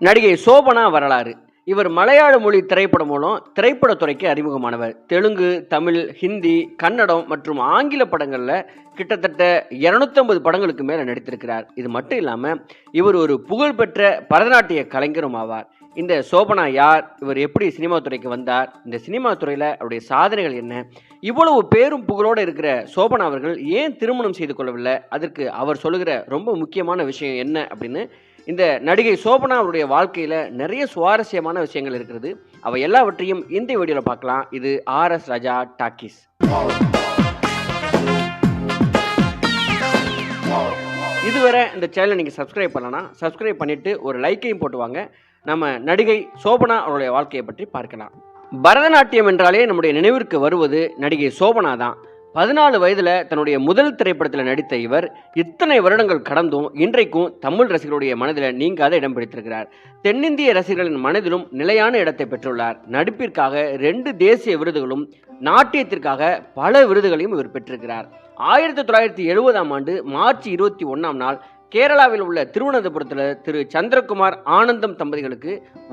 நடிகை சோபனா வரலாறு. இவர் மலையாள மொழி திரைப்படம் மூலம் திரைப்படத்துறைக்கு அறிமுகமானவர். தெலுங்கு தமிழ் ஹிந்தி கன்னடம் மற்றும் ஆங்கில படங்களில் கிட்டத்தட்ட 250 படங்களுக்கு மேலே நடித்திருக்கிறார். இது மட்டும் இல்லாமல் இவர் ஒரு புகழ்பெற்ற பரதநாட்டிய கலைஞரும் ஆவார். இந்த சோபனா யார்? இவர் எப்படி சினிமா துறைக்கு வந்தார்? இந்த சினிமா துறையில் அவருடைய சாதனைகள் என்ன? இவ்வளவு பேரும் புகழோடு இருக்கிற சோபனா அவர்கள் ஏன் திருமணம் செய்து கொள்ளவில்லை? அதற்கு அவர் சொல்லுகிற ரொம்ப முக்கியமான விஷயம் என்ன அப்படின்னு இந்த நடிகை சோபனா அவருடைய வாழ்க்கையில் நிறைய சுவாரஸ்யமான விஷயங்கள் இருக்கிறது. அவை எல்லாவற்றையும் இந்த வீடியோவில் பார்க்கலாம். இது ஆர்எஸ் ராஜா டாக்கீஸ். இதுவரை இந்த சேனலை நீங்கள் சப்ஸ்கிரைப் பண்ணலன்னா சப்ஸ்கிரைப் பண்ணிவிட்டு ஒரு லைக்கையும் போட்டு வாங்க. நம்ம நடிகை சோபனா அவருடைய வாழ்க்கையை பற்றி பார்க்கலாம். பரதநாட்டியம் என்றாலே நம்முடைய நினைவிற்கு வருவது நடிகை சோபனா தான். பதினாலு வயதில் தன்னுடைய முதல் திரைப்படத்தில் நடித்த இவர் இத்தனை வருடங்கள் கடந்தும் இன்றைக்கும் தமிழ் ரசிகர்களுடைய மனதில் நீங்காத இடம் பிடித்திருக்கிறார். தென்னிந்திய ரசிகர்களின் மனதிலும் நிலையான இடத்தை பெற்றுள்ளார். நடிப்பிற்காக ரெண்டு தேசிய விருதுகளும் நாட்டியத்திற்காக பல விருதுகளையும் இவர் பெற்றிருக்கிறார். ஆயிரத்தி தொள்ளாயிரத்தி எழுபதாம் ஆண்டு மார்ச் இருபத்தி ஒன்றாம் நாள் கேரளாவில் உள்ள திருவனந்தபுரத்தில் திரு சந்திரகுமார் ஆனந்தம் தம்பதிகளுக்கு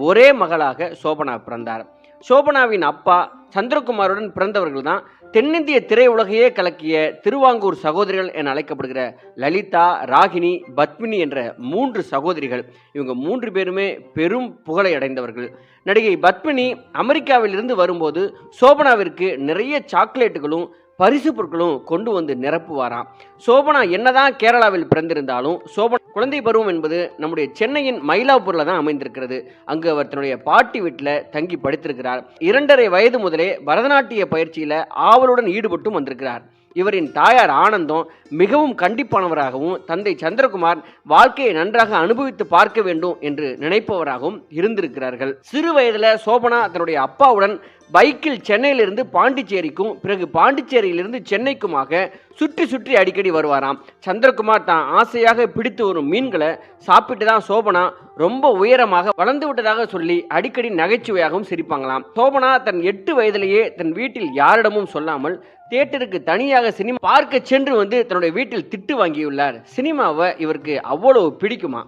ஒரே மகளாக சோபனா பிறந்தார். சோபனாவின் அப்பா சந்திரகுமாருடன் பிறந்தவர்கள் தான் தென்னிந்திய திரையுலகையே கலக்கிய திருவாங்கூர் சகோதரிகள் என அழைக்கப்படுகிற லலிதா ராகினி பத்மினி என்ற மூன்று சகோதரிகள். இவங்க மூன்று பேருமே பெரும் புகழை அடைந்தவர்கள். நடிகை பத்மினி அமெரிக்காவிலிருந்து வரும்போது சோபனாவிற்கு நிறைய சாக்லேட்டுகளும் பரிசு பொருட்களும் கொண்டு வந்து நிரப்புவாராம். சோபனா என்னதான் கேரளாவில் பிறந்திருந்தாலும் சோபனா குழந்தை பருவம் என்பது நம்முடைய சென்னையின் மயிலாப்பூரில் தான் அமைந்திருக்கிறது. அங்கு அவர் தன்னுடைய பாட்டி வீட்டில் தங்கி படித்திருக்கிறார். இரண்டரை வயது முதலே பரதநாட்டிய பயிற்சியில் ஆவலுடன் ஈடுபட்டும் வந்திருக்கிறார். இவரின் தாயார் ஆனந்தம் மிகவும் கண்டிப்பானவராகவும் தந்தை சந்திரகுமார் வாழ்க்கையை நன்றாக அனுபவித்து பார்க்க வேண்டும் என்று நினைப்பவராகவும் இருந்திருக்கிறார்கள். சிறு வயதில் சோபனா தன்னுடைய அப்பாவுடன் பைக்கில் சென்னையிலிருந்து பாண்டிச்சேரிக்கும் பிறகு பாண்டிச்சேரியிலிருந்து சென்னைக்குமாக சுற்றி சுற்றி அடிக்கடி வருவாராம். சந்திரகுமார் தான் ஆசையாக பிடித்து வரும் மீன்களை சாப்பிட்டு தான் சோபனா ரொம்ப உயரமாக வளர்ந்து விட்டதாக சொல்லி அடிக்கடி நகைச்சுவையாகவும் சிரிப்பாங்களாம். சோபனா தன் எட்டு வயதிலேயே தன் வீட்டில் யாரிடமும் சொல்லாமல் தியேட்டருக்கு தனியாக சினிமா பார்க்க சென்று வந்து தன்னுடைய வீட்டில் திட்டு வாங்கியுள்ளார். சினிமாவை இவருக்கு அவ்வளவு பிடிக்குமா?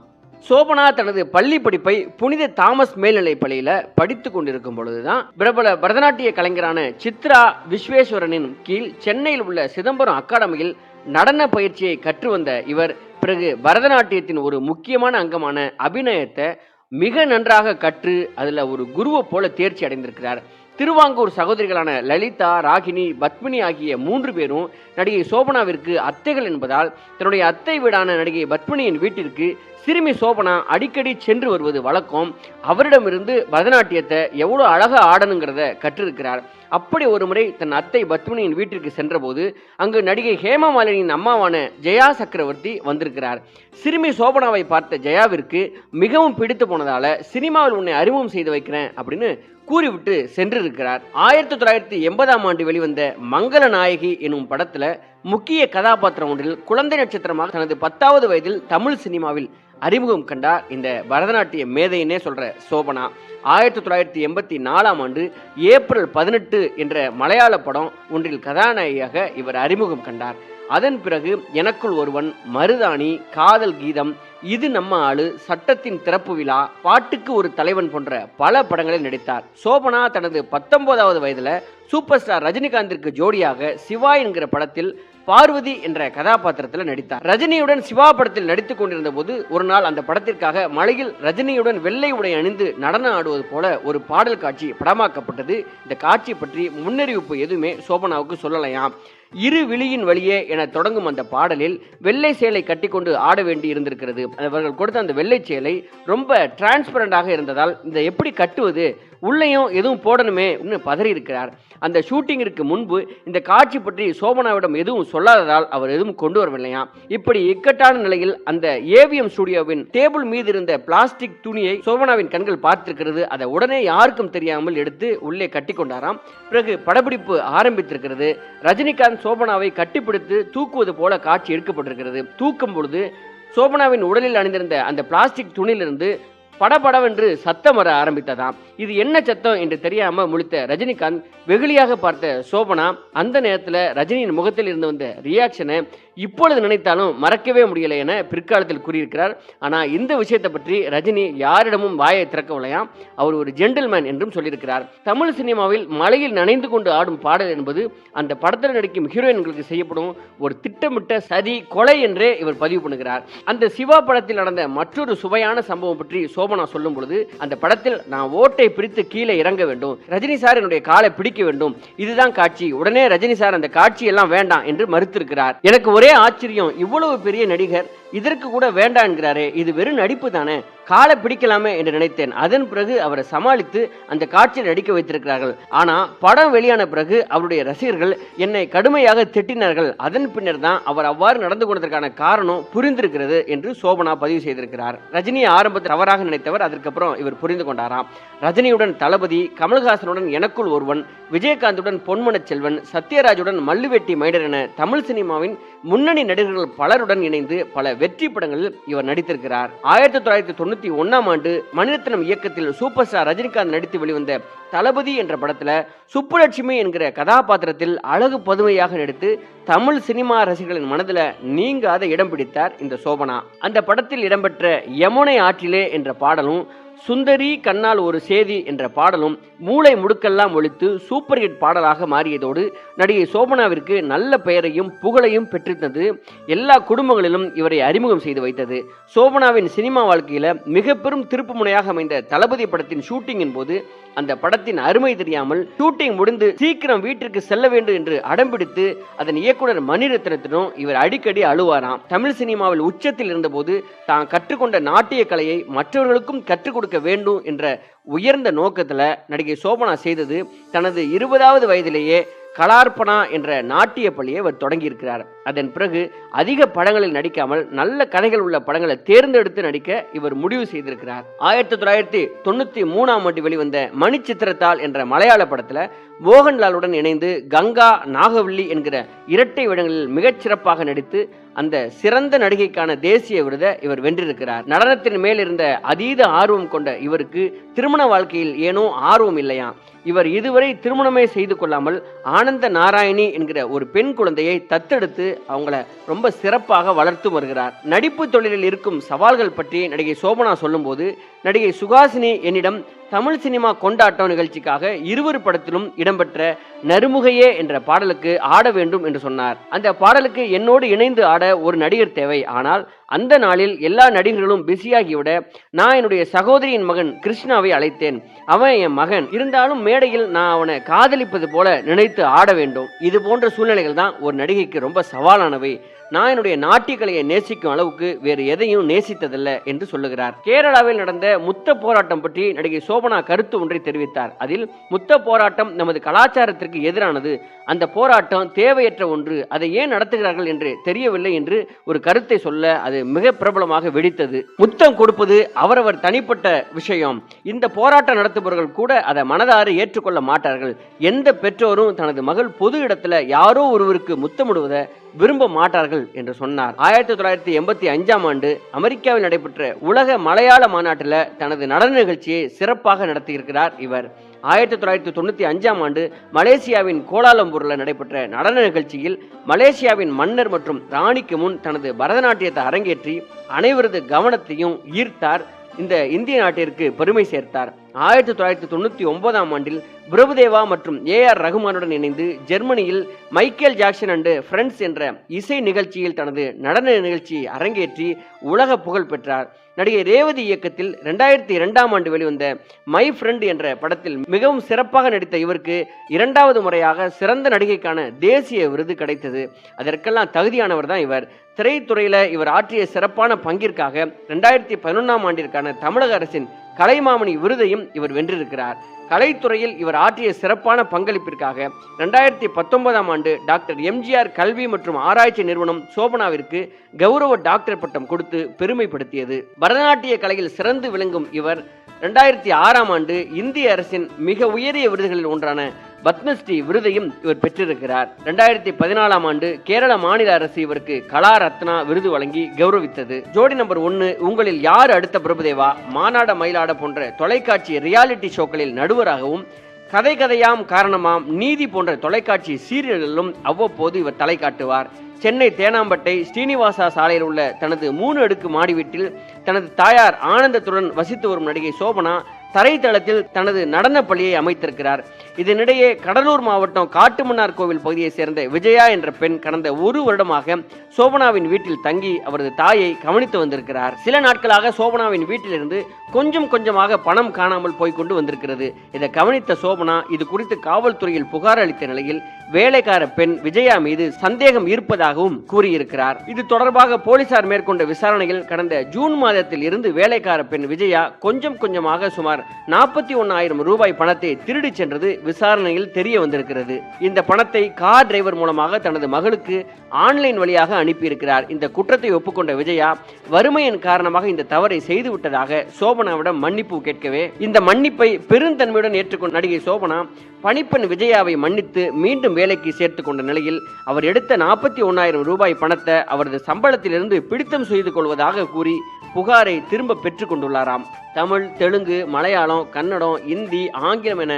சோபனா தனது பள்ளி படிப்பை புனித தாமஸ் மேல்நிலை பள்ளியில் படித்து கொண்டிருக்கும் பொழுதுதான் பிரபல பரதநாட்டிய கலைஞரான சித்ரா விஸ்வேஸ்வரனின் கீழ் சென்னையில் உள்ள சிதம்பரம் அகாடமியில் நடன பயிற்சியை கற்று வந்த இவர் பிறகு பரதநாட்டியத்தின் ஒரு முக்கியமான அங்கமான அபிநயத்தை மிக நன்றாக கற்று அதில் ஒரு குருவை போல தேர்ச்சி அடைந்திருக்கிறார். திருவாங்கூர் சகோதரிகளான லலிதா ராகினி பத்மினி ஆகிய மூன்று பேரும் நடிகை சோபனாவிற்கு அத்தைகள் என்பதால் தன்னுடைய அத்தை வீடான நடிகை பத்மினியின் வீட்டிற்கு சிறுமி சோபனா அடிக்கடி சென்று வருவது வழக்கம். அவரிடமிருந்து பரதநாட்டியத்தை எவ்வளோ அழகாக ஆடணுங்கிறத கற்றிருக்கிறார். அப்படி ஒரு முறை தன் அத்தை பத்மினியின் வீட்டிற்கு சென்றபோது அங்கு நடிகை ஹேமமாலினியின் அம்மாவான ஜெயா சக்கரவர்த்தி வந்திருக்கிறார். சிறுமி சோபனாவை பார்த்த ஜெயாவிற்கு மிகவும் பிடித்து போனதால சினிமாவில் உன்னை அறிமுகம் செய்து வைக்கிறேன் அப்படின்னு கூறிவிட்டு சென்றிருக்கிறார். ஆயிரத்தி தொள்ளாயிரத்தி எண்பதாம் ஆண்டு வெளிவந்த மங்கள நாயகி எனும் படத்தில் முக்கிய கதாபாத்திரம் ஒன்றில் குழந்தை நட்சத்திரமாக தனது பத்தாவது வயதில் தமிழ் சினிமாவில் அறிமுகம் கண்டார் இந்த பரதநாட்டிய மேதைன்னே சொல்ற சோபனா. ஆயிரத்தி தொள்ளாயிரத்தி எண்பத்தி நாலாம் ஆண்டு ஏப்ரல் பதினெட்டு என்ற மலையாள படம் ஒன்றில் கதாநாயகியாக இவர் அறிமுகம் கண்டார். அதன் பிறகு எனக்குள் ஒருவன் மருதாணி காதல் கீதம் இது நம்ம ஆளு சட்டத்தின் திறப்பு விழா பாட்டுக்கு ஒரு தலைவன் போன்ற பல படங்களில் நடித்தார். சோபனா தனது பத்தொன்பதாவது வயதுல சூப்பர் ஸ்டார் ரஜினிகாந்திற்கு ஜோடியாக சிவா என்கிற படத்தில் பார்வதி என்ற கதாபாத்திரத்தில் நடித்தார். ரஜினியுடன் சிவா படத்தில் நடித்துக் கொண்டிருந்த போது ஒரு நாள் அந்த படத்திற்காக மலையில் ரஜினியுடன் வெள்ளை உடை அணிந்து நடனம் ஆடுவது போல ஒரு பாடல் காட்சி படமாக்கப்பட்டது. இந்த காட்சி பற்றி முன்னறிவிப்பு எதுவுமே சோபனாவுக்கு சொல்லலையாம். இரு விழியின் வழியே என தொடங்கும் அந்த பாடலில் வெள்ளை சேலை கட்டிக்கொண்டு ஆட வேண்டி இருந்திருக்கிறது. அவர்கள் கொடுத்த அந்த வெள்ளை சேலை ரொம்ப டிரான்ஸ்பரண்டாக இருந்ததால் இந்த எப்படி கட்டுவது உள்ளேயும் எதுவும் போடணுமே பதறி இருக்கிறார் அந்த ஷூட்டிங்கிற்கு முன்பு இந்த காட்சி பற்றி சோபனாவிடம் எதுவும் சொல்லாததால் அவர் எதுவும் கொண்டு வரவில்லையாம் இப்படி இக்கட்டான நிலையில் அந்த ஏவிஎம் ஸ்டுடியோவின் டேபிள் மீது இருந்த பிளாஸ்டிக் துணியை சோபனாவின் கண்கள் பார்த்திருக்கிறது. அதை உடனே யாருக்கும் தெரியாமல் எடுத்து உள்ளே கட்டி கொண்டாராம் பிறகு படப்பிடிப்பு ஆரம்பித்திருக்கிறது. ரஜினிகாந்த் சோபனாவை கட்டிப்பிடித்து தூக்குவது போல காட்சி எடுக்கப்பட்டிருக்கிறது. தூக்கும் பொழுது சோபனாவின் உடலில் அணிந்திருந்த அந்த பிளாஸ்டிக் துணியிலிருந்து படபடவென்று சத்தம் வர ஆரம்பித்ததாம். இது என்ன சத்தம் என்று தெரியாம முழித்த ரஜினிகாந்த் வெகுளியாக பார்த்த சோபனா அந்த நேரத்தில் ரஜினியின் முகத்தில் இருந்து வந்த ரியாக்ஷனை இப்பொழுது நினைத்தாலும் மறக்கவே முடியலை என பிற்காலத்தில் கூறியிருக்கிறார். ஆனால் இந்த விஷயத்தை பற்றி ரஜினி யாரிடமும் வாயை திறக்கவில்லையாம் அவர் ஒரு ஜென்டில்மேன் என்றும் சொல்லியிருக்கிறார். தமிழ் சினிமாவில் மலையில் நனைந்து கொண்டு ஆடும் பாடல் என்பது அந்த படத்தில் நடிக்கும் ஹீரோயின்களுக்கு செய்யப்படும் ஒரு திட்டமிட்ட சதி கொலை என்றே இவர் பதிவு பண்ணுகிறார். அந்த சிவா படத்தில் நடந்த மற்றொரு சுவையான சம்பவம் பற்றி சோபனா சொல்லும் பொழுது அந்த படத்தில் நான் ஓட்டை பிரித்து கீழே இறங்க வேண்டும். ரஜினி சார் என்னுடைய காலை பிடிக்க வேண்டும். இதுதான் காட்சி. உடனே ரஜினி சார் அந்த காட்சி எல்லாம் வேண்டாம் என்று மறுத்திருக்கிறார். எனக்கு ஒரு ஆச்சரியம். இவ்வளவு பெரிய நடிகர் இதற்கு கூட வேண்டாம் என்கிறாரே இது வெறும் நடிப்பு தானே. காலை பிடிக்கலாமே என்று நினைத்தேன். அதன் பிறகு அவரை சமாளித்து அந்த காட்சியில் நடிக்க வைத்திருக்கிறார்கள். ஆனா படம் வெளியான பிறகு அவருடைய ரசிகர்கள் என்னை கடுமையாக திட்டினார்கள். அதன் பின்னர் தான் அவர் அவ்வாறு நடந்து கொண்டதற்கான காரணம் புரிந்திருக்கிறது என்று சோபனா பதிவு செய்திருக்கிறார். ரஜினியை ஆரம்பத்தில் தவறாக நினைத்தவர் அதற்கப்புறம் இவர் புரிந்து கொண்டாராம். ரஜினியுடன் தளபதி கமல்ஹாசனுடன் எனக்குள் ஒருவன் விஜயகாந்துடன் பொன்மனச் செல்வன் சத்யராஜுடன் மல்லுவெட்டி மைடர் என தமிழ் சினிமாவின் முன்னணி நடிகர்கள் பலருடன் இணைந்து பல வெற்றி படங்களில் இவர் நடித்திருக்கிறார். ஆயிரத்தி தொள்ளாயிரத்தி தொண்ணூற்றி ஒன்றாம் ஆண்டு மணிரத்னம் இயக்கத்தில் சூப்பர் ஸ்டார் ரஜினிகாந்த் நடித்து வெளிவந்த தளபதி என்ற படத்துல சுப்புலட்சுமி என்கிற கதாபாத்திரத்தில் அழகு பதுமையாக நடித்து தமிழ் சினிமா ரசிகர்களின் மனதில் நீங்காத இடம் பிடித்தார் இந்த சோபனா. அந்த படத்தில் இடம்பெற்ற யமுனை ஆற்றிலே என்ற பாடலும் சுந்தரி கண்ணால் ஒரு சேதி என்ற பாடலும் மூளை முடுக்கெல்லாம் ஒழித்து சூப்பர் ஹிட் பாடலாக மாறியதோடு நடிகை சோபனாவிற்கு நல்ல பெயரையும் புகழையும் பெற்றிருந்தது. எல்லா குடும்பங்களிலும் இவரை அறிமுகம் செய்து வைத்தது. சோபனாவின் சினிமா வாழ்க்கையில மிக பெரும் திருப்பு முனையாக அமைந்த தளபதி படத்தின் ஷூட்டிங்கின் போது அந்த படத்தின் அருமை தெரியாமல் ஷூட்டிங் முடிந்து சீக்கிரம் வீட்டிற்கு செல்ல வேண்டும் என்று அடம்பிடித்து அதன் இயக்குனர் மணிரத்னத்தினும் இவர் அடிக்கடி அழுவாராம். தமிழ் சினிமாவில் உச்சத்தில் இருந்தபோது தான் கற்றுக்கொண்ட நாட்டிய கலையை மற்றவர்களுக்கும் கற்றுக் கொடுக்க வேண்டும் என்ற உயர்ந்த நோக்கத்தில் நடிகை சோபனா செய்தது தனது இருபதாவது வயதிலேயே கலார்ப்பனா என்ற நாட்டிய பள்ளியை அவர் தொடங்கியிருக்கிறார். அதன் பிறகு அதிக படங்களில் நடிக்காமல் நல்ல கதைகள் உள்ள படங்களை தேர்ந்தெடுத்து நடிக்க இவர் முடிவு செய்திருக்கிறார். ஆயிரத்தி தொள்ளாயிரத்தி தொண்ணூத்தி மூணாம் ஆண்டு வெளிவந்த மணிச்சித்திரத்தாள் என்ற மலையாள படத்துல மோகன்லாலுடன் இணைந்து கங்கா நாகவல்லி என்கிற இரட்டை விடங்களில் மிகச் சிறப்பாக நடித்து அந்த சிறந்த நடிகைக்கான தேசிய விருதை இவர் வென்றிருக்கிறார். நடனத்தின் மேல் இருந்த அதீத ஆர்வம் கொண்ட இவருக்கு திருமண வாழ்க்கையில் ஏனோ ஆர்வம் இல்லையாம் இவர் இதுவரை திருமணமே செய்து கொள்ளாமல் ஆனந்த நாராயணி என்கிற ஒரு பெண் குழந்தையை தத்தெடுத்து அவங்கள ரொம்ப சிறப்பாக வளர்த்து வருகிறார். நடிப்பு தொழிலில் இருக்கும் சவால்கள் பற்றி நடிகை சோபனா சொல்லும்போது நடிகை சுகாசினி என்னிடம் தமிழ் சினிமா கொண்டாட்டம் நிகழ்ச்சிக்காக இருவர் படத்திலும் இடம்பெற்ற நறுமுகையே என்ற பாடலுக்கு ஆட வேண்டும் என்று சொன்னார். அந்த பாடலுக்கு என்னோடு இணைந்து ஆட ஒரு நடிகர் தேவை. ஆனால் அந்த நாளில் எல்லா நடிகர்களும் பிஸியாகிவிட நான் என்னுடைய சகோதரியின் மகன் கிருஷ்ணாவை அழைத்தேன். அவன் என் மகன். இருந்தாலும் மேடையில் நான் அவனை காதலிப்பது போல நினைத்து ஆட வேண்டும். இது போன்ற சூழ்நிலைகள் தான் ஒரு நடிகைக்கு ரொம்ப சவாலானவை. நான் என்னுடைய நாட்டியக்கலையை நேசிக்கும் அளவுக்கு வேறு எதையும் நேசித்ததில்லை என்று சொல்லுகிறார். கேரளாவில் நடந்த முத்த போராட்டம் பற்றி நடிகை சோபனா கருத்து ஒன்றை தெரிவித்தார். அதில் முத்த போராட்டம் நமது கலாச்சாரத்திற்கு எதிரானது. அந்த போராட்டம் தேவையற்ற ஒன்று. அதை ஏன் நடத்துகிறார்கள் என்று தெரியவில்லை என்று ஒரு கருத்தை சொல்ல அது மிக பிரபலமாக வெடித்தது. முத்தம் கொடுப்பது அவரவர் தனிப்பட்ட விஷயம். இந்த போராட்டம் நடத்துபவர்கள் கூட அதை மனதார ஏற்றுக்கொள்ள மாட்டார்கள். எந்த பெற்றோரும் தனது மகள் பொது இடத்துல யாரோ ஒருவருக்கு முத்தமிடுவதை விரும்ப மாட்டார்கள் என்று சொன்னார். ஆயிரத்தி தொள்ளாயிரத்தி எண்பத்தி அஞ்சாம் ஆண்டு அமெரிக்காவில் நடைபெற்ற உலக மலையாள மாநாட்டில் தனது நடன நிகழ்ச்சியை சிறப்பாக நடத்தியிருக்கிறார் இவர். ஆயிரத்தி தொள்ளாயிரத்தி தொண்ணூற்றி அஞ்சாம் ஆண்டு மலேசியாவின் கோலாலம்பூரில் நடைபெற்ற நடன நிகழ்ச்சியில் மலேசியாவின் மன்னர் மற்றும் ராணிக்கு முன் தனது பரதநாட்டியத்தை அரங்கேற்றி அனைவரது கவனத்தையும் ஈர்த்தார். இந்த இந்திய நாட்டிற்கு பெருமை சேர்த்தார். ஆயிரத்தி தொள்ளாயிரத்தி தொண்ணூற்றி ஒன்பதாம் ஆண்டில் பிரபுதேவா மற்றும் ஏ ஆர் ரகுமானுடன் இணைந்து ஜெர்மனியில் மைக்கேல் ஜாக்சன் அண்டு ஃப்ரெண்ட்ஸ் என்ற இசை நிகழ்ச்சியில் தனது நடன நிகழ்ச்சியை அரங்கேற்றி உலக புகழ் பெற்றார். நடிகை ரேவதி இயக்கத்தில் ரெண்டாயிரத்தி இரண்டாம் ஆண்டு வெளிவந்த மை ஃப்ரெண்ட் என்ற படத்தில் மிகவும் சிறப்பாக நடித்த இவருக்கு இரண்டாவது முறையாக சிறந்த நடிகைக்கான தேசிய விருது கிடைத்தது. அதற்கெல்லாம் தகுதியானவர் தான் இவர். திரைத்துறையில் இவர் ஆற்றிய சிறப்பான பங்கிற்காக ரெண்டாயிரத்தி பதினொன்றாம் ஆண்டிற்கான தமிழக அரசின் கலைமாமணி விருதையும் இவர் வென்றிருக்கிறார். கலைத்துறையில் இவர் ஆற்றிய சிறப்பான பங்களிப்பிற்காக ரெண்டாயிரத்தி பத்தொன்பதாம் ஆண்டு டாக்டர் எம்ஜிஆர் கல்வி மற்றும் ஆராய்ச்சி நிறுவனம் சோபனாவிற்கு கௌரவ டாக்டர் பட்டம் கொடுத்து பெருமைப்படுத்தியது. பரதநாட்டிய கலையில் சிறந்து விளங்கும் இவர் ரெண்டாயிரத்தி ஆறாம் ஆண்டு இந்திய அரசின் மிக உயரிய விருதுகளில் ஒன்றான பத்மஸ்ரீ விருதையும் இவர் பெற்றிருக்கிறார். ரெண்டாயிரத்தி பதினாலாம் ஆண்டு கேரள மாநில அரசு இவருக்கு கலா ரத்னா விருது வழங்கி கௌரவித்தது. ஜோடி நம்பர் ஒன்னு உங்களில் யார் அடுத்த பிரபுதேவா? மாநாட மயிலாட போன்ற தொலைக்காட்சி ரியாலிட்டி ஷோக்களில் நடுவராகவும் கதை கதையாம் காரணமாம் நீதி போன்ற தொலைக்காட்சி சீரியல்களிலும் அவ்வப்போது இவர் தலை காட்டுவார். சென்னை தேனாம்பட்டை ஸ்ரீனிவாசா சாலையில் உள்ள தனது மூணு அடுக்கு மாடி வீட்டில் தனது தாயார் ஆனந்தத்துடன் வசித்து வரும் நடிகை சோபனா தரைத்தளத்தில் தனது நடனப்பள்ளியை அமைத்திருக்கிறார். இதனிடையே கடலூர் மாவட்டம் காட்டுமன்னார் கோவில் பகுதியை சேர்ந்த விஜயா என்ற பெண் கடந்த ஒரு வருடமாக சோபனாவின் வீட்டில் தங்கி அவரது தாயை கவனித்து வந்திருக்கிறார். சில நாட்களாக சோபனாவின் வீட்டிலிருந்து கொஞ்சம் கொஞ்சமாக பணம் காணாமல் போய்க்கொண்டு வந்திருக்கிறது. இதை கவனித்த சோபனா இது குறித்து காவல்துறையில் புகார் அளித்த நிலையில் வேலைக்கார பெண் விஜயா மீது சந்தேகம் இருப்பதாகவும் கூறியிருக்கிறார். இது தொடர்பாக போலீசார் மேற்கொண்ட விசாரணையில் கடந்த ஜூன் மாதத்தில் இருந்து வேலைக்கார பெண் விஜயா கொஞ்சம் கொஞ்சமாக சுமார் நாற்பத்தி ஒன்னாயிரம் ரூபாய் பணத்தை திருடி சென்றது விசாரணையில் தெரிய வந்திருக்கிறது. இந்த பணத்தை கார் டிரைவர் மூலமாக தனது மகளுக்கு ஆன்லைன் வழியாக அனுப்பியிருக்கிறார். இந்த குற்றத்தை ஒப்புக்கொண்ட விஜயா வறுமையின் காரணமாக இந்த தவறை செய்துவிட்டதாக சோபனாவிடம் மன்னிப்பு கேட்கவே இந்த மன்னிப்பை பெருந்தன்மையுடன் ஏற்றுக்கொண்ட நடிகை சோபனா பணிப்பெண் விஜயாவை மன்னித்து மீண்டும் வேலைக்கு சேர்த்து கொண்ட நிலையில் அவர் எடுத்த நாற்பத்தி ஒன்றாயிரம் ரூபாய் பணத்தை அவரது சம்பளத்திலிருந்து பிடித்தம் செய்து கொள்வதாக கூறி புகாரை திரும்ப பெற்றுக் கொண்டுள்ளாராம். தமிழ் தெலுங்கு மலையாளம் கன்னடம் இந்தி ஆங்கிலம் என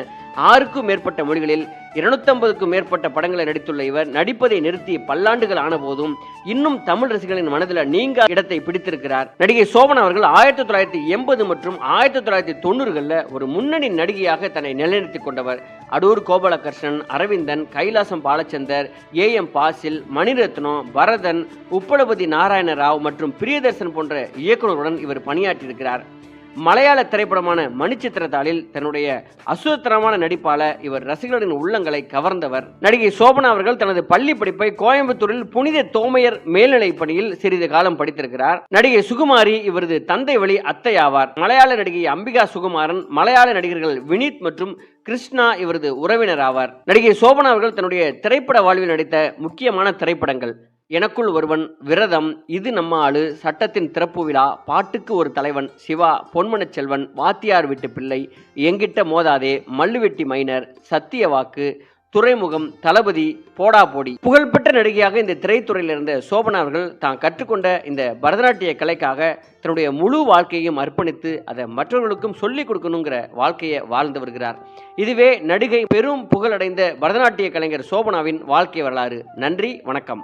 ஆறுக்கும் மேற்பட்ட மொழிகளில் இருநூத்தம்பதுக்கும் மேற்பட்ட படங்களை நடித்துள்ள இவர் நடிப்பதை நிறுத்தி பல்லாண்டுகள் ஆன போதும் இன்னும் தமிழ் ரசிகர்களின் மனதில் நீங்க இடத்தை பிடித்திருக்கிறார். நடிகை சோபன் அவர்கள் ஆயிரத்தி தொள்ளாயிரத்தி எண்பது மற்றும் ஆயிரத்தி தொள்ளாயிரத்தி தொண்ணூறுகளில் ஒரு முன்னணி நடிகையாக தன்னை நிலைநிறுத்திக் கொண்டவர். அடூர் கோபாலகிருஷ்ணன் அரவிந்தன் கைலாசம் பாலச்சந்தர் ஏ எம் பாசில் மணிரத்னம் பரதன் உப்பளபதி நாராயண ராவ் மற்றும் பிரியதர்சன் போன்ற இயக்குநருடன் இவர் பணியாற்றியிருக்கிறார். மலையாள திரைப்படமான மணிச்சித்திரத்தாளில் தன்னுடைய அசுரத்தனமான நடிப்பால இவர் ரசிகர்களின் உள்ளங்களை கவர்ந்தவர். நடிகை சோபனா அவர்கள் தனது பள்ளி படிப்பை கோயம்புத்தூரில் புனித தோமையர் மேல்நிலை பணியில் சிறிது காலம் படித்திருக்கிறார். நடிகை சுகுமாரி இவரது தந்தை வழி அத்தை ஆவார் மலையாள நடிகை அம்பிகா சுகுமாரன் மலையாள நடிகர்கள் வினீத் மற்றும் கிருஷ்ணா இவரது உறவினர் ஆவார் நடிகை சோபனா அவர்கள் தன்னுடைய திரைப்பட வாழ்வில் நடித்த முக்கியமான திரைப்படங்கள். எனக்குள் ஒருவன் விரதம் இது நம்ம ஆளு சட்டத்தின் திறப்பு விழா பாட்டுக்கு ஒரு தலைவன் சிவா பொன்மனச் செல்வன் வாத்தியார் வீட்டு பிள்ளை எங்கிட்ட மோதாதே மல்லுவெட்டி மைனர் சத்திய வாக்கு துறைமுகம் தளபதி போடா போடி. புகழ்பெற்ற நடிகையாக இந்த திரைத்துறையில் இருந்த சோபனா அவர்கள் தான் கற்றுக்கொண்ட இந்த பரதநாட்டிய கலைக்காக தன்னுடைய முழு வாழ்க்கையையும் அர்ப்பணித்து அதை மற்றவர்களுக்கும் சொல்லிக் கொடுக்கணுங்கிற வாழ்க்கையை வாழ்ந்து வருகிறார். இதுவே நடிகை பெரும் புகழடைந்த பரதநாட்டிய கலைஞர் சோபனாவின் வாழ்க்கை வரலாறு. நன்றி வணக்கம்.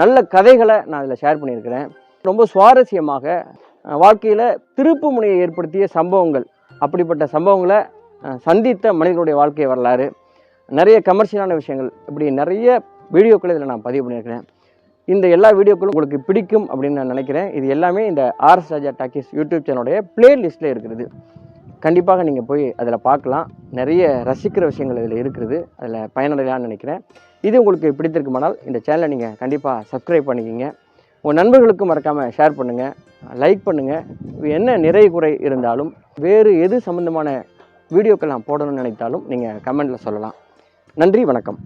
நல்ல கதைகளை நான் இதில் ஷேர் பண்ணியிருக்கிறேன். ரொம்ப சுவாரஸ்யமாக வாழ்க்கையில் திருப்பு முனையை ஏற்படுத்திய சம்பவங்கள் அப்படிப்பட்ட சம்பவங்களை சந்தித்த மனிதனுடைய வாழ்க்கை வரலாறு நிறைய கமர்ஷியலான விஷயங்கள் இப்படி நிறைய வீடியோக்களை இதில் நான் பதிவு பண்ணியிருக்கிறேன். இந்த எல்லா வீடியோக்களும் உங்களுக்கு பிடிக்கும் அப்படின்னு நான் நினைக்கிறேன். இது எல்லாமே இந்த ஆர்எஸ் ராஜா டாக்கிஸ் யூடியூப் சேனலுடைய பிளேலிஸ்ட்டில் இருக்கிறது கண்டிப்பாக நீங்கள் போய் அதில் பார்க்கலாம். நிறைய ரசிக்கிற விஷயங்கள் இதில் இருக்கிறது அதில் பயனடையலாம்னு நினைக்கிறேன். இது உங்களுக்கு பிடித்திருக்குமானால் இந்த சேனலை நீங்கள் கண்டிப்பாக சப்ஸ்கிரைப் பண்ணிக்கிங்க. உங்கள் நண்பர்களுக்கும் மறக்காமல் ஷேர் பண்ணுங்கள் லைக் பண்ணுங்கள் என்ன நிறை குறை இருந்தாலும் வேறு எது சம்மந்தமான வீடியோக்கள் நான் போடணும்னு நினைத்தாலும் நீங்கள் கமெண்ட்டில் சொல்லலாம். நன்றி வணக்கம்.